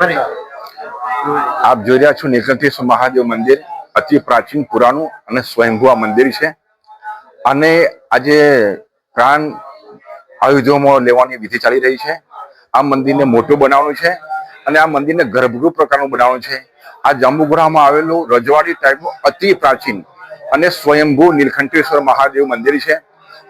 આપ જોઈ રહ્યા છો નીલકંઠેશ્વર મહાદેવ મંદિર, અતિ પ્રાચીન, પુરાણું અને સ્વયંભુ મંદિર છે. અને આજે પ્રાણ આયુધોમાં લેવાની વિધિ ચાલી રહી છે. આ મંદિરને મોટું બનાવવાનું છે અને આ મંદિરને ગર્ભગૃહ પ્રકારનું બનાવવાનું છે. આ જાંબુગુરામાં આવેલું રજવાડી ટાઈપનું અતિ પ્રાચીન અને સ્વયંભુ નીલકંઠેશ્વર મહાદેવ મંદિર છે.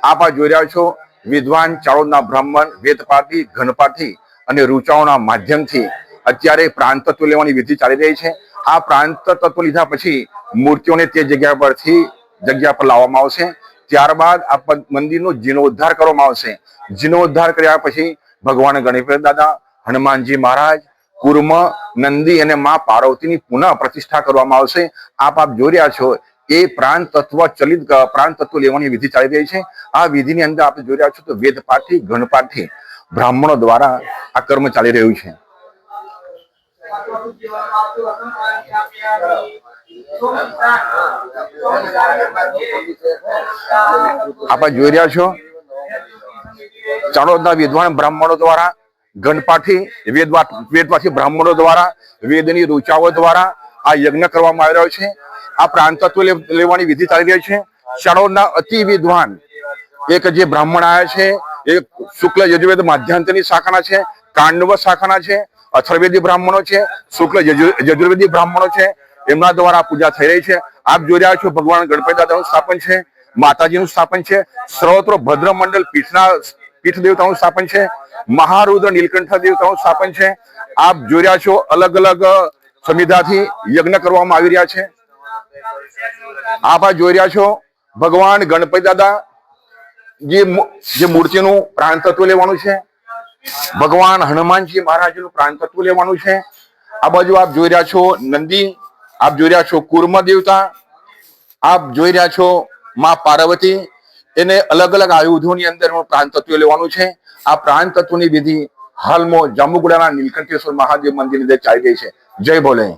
આપ આ જોઈ રહ્યા છો વિદ્વાન ચાળોદના બ્રાહ્મણ, વેદપાઠી, ઘનપાઠી અને રૂચાઓના માધ્યમથી અત્યારે પ્રાંત તત્વ લેવાની વિધિ ચાલી રહી છે. આ પ્રાંત તત્વ લીધા પછી મૂર્તિઓને તે જગ્યા પરથી જગ્યા પર લાવવામાં આવશે. ત્યારબાદ આ મંદિરનો જીર્ણોદ્ધાર કરવામાં આવશે. જીર્ણોદ્ધાર કર્યા પછી ભગવાન ગણેશ દાદા, હનુમાનજી મહારાજ, કુર્મ, નંદી અને મા પાર્વતીની પુનઃ પ્રતિષ્ઠા કરવામાં આવશે. આપ આપ જોઈ રહ્યા છો, એ પ્રાણ તત્વ ચલિત પ્રાણ તત્વ લેવાની વિધિ ચાલી રહી છે. આ વિધિની અંદર આપણે જોઈ રહ્યા છો તો વેદપાઠી, ગણપાઠી, બ્રાહ્મણો દ્વારા આ કર્મ ચાલી રહ્યું છે. આપણે જોઈ રહ્યા છો. ચાણોદના વિદ્વાન બ્રાહ્મણો દ્વારા, ગણપાઠી વેદપાઠી બ્રાહ્મણો દ્વારા, વેદની રૂચાઓ દ્વારા આ યજ્ઞ કરવામાં આવી રહ્યો છે. આ પ્રાંતત્વ લેવાની વિધિ ચાલી રહી છે. ચાણોદના અતિ વિદ્વાન એક જે બ્રાહ્મણ આવ્યા છે, એ શુક્લ યજુર્વેદ માધ્યાંતની શાખાના છે, કાંડવ શાખાના છે અથર્વેદી બ્રાહ્મણો છે, શુક્લ યજુર્વેદી બ્રાહ્મણો છે, એમના દ્વારા પૂજા થઈ રહી છે. આપ જોઈ રહ્યા છો ભગવાન ગણપતિ દાદાનું સ્થાપન છે, માતાજીનું સ્થાપન છે સર્વત્ર ભદ્ર મંડળ પીઠના પીઠ દેવતાનું સ્થાપન છે, મહારુદ્ર નીલકંઠ દેવતાનું સ્થાપન છે. આપ જોઈ રહ્યા છો અલગ અલગ સમિતાથી યજ્ઞ કરવામાં આવી રહ્યા છે. આપ આ જોઈ રહ્યા છો ભગવાન ગણપતિ દાદા જે મૂર્તિનું પ્રાણ તત્વ લેવાનું છે. ભગવાન હનુમાનજી મહારાજનું પ્રાણ તત્વ લેવાનું છે. આ બાજુ આપ જોઈ રહ્યા છો નંદી, આપ જોઈ રહ્યા છો કુર્મ દેવતા, આપ જોઈ રહ્યા છો માં પાર્વતી. એને અલગ અલગ આયુધોની અંદર પ્રાણ તત્વ લેવાનું છે. આ પ્રાણ તત્વની વિધિ હાલમાં જાંબુગુડાના નીલકંઠેશ્વર મહાદેવ મંદિરની અંદર ચાલી રહી છે. જય ભોલે.